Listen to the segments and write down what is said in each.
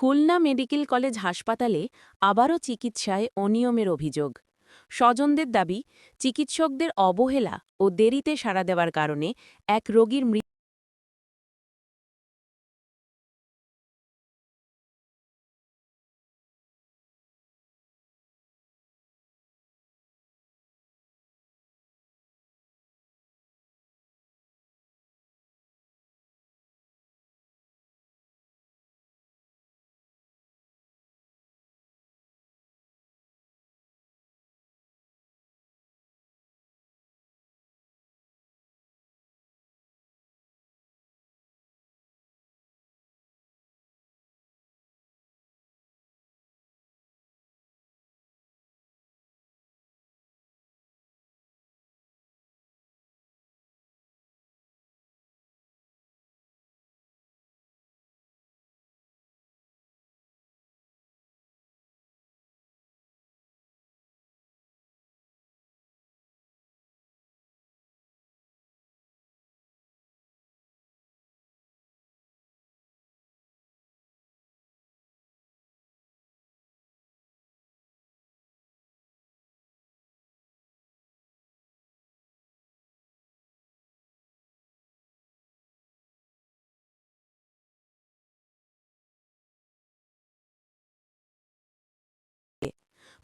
Khulna medical college হাসপাতালে আবারও চিকিৎসায় অনিয়মের অভিযোগ। স্বজনদের দাবি, চিকিৎসকদের অবহেলা ও দেরিতে সাড়া দেওয়ার কারণে এক রোগীর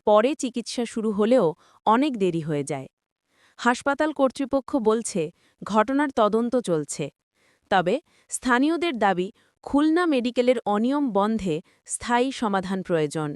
পরে চিকিৎসা শুরু হলেও অনেক দেরি হয়ে যায়। হাসপাতাল কর্তৃপক্ষ বলছে, ঘটনার তদন্ত চলছে। তবে স্থানীয়দের দাবি, খুলনা মেডিকেলের অনিয়ম বন্ধে স্থায়ী সমাধান প্রয়োজন।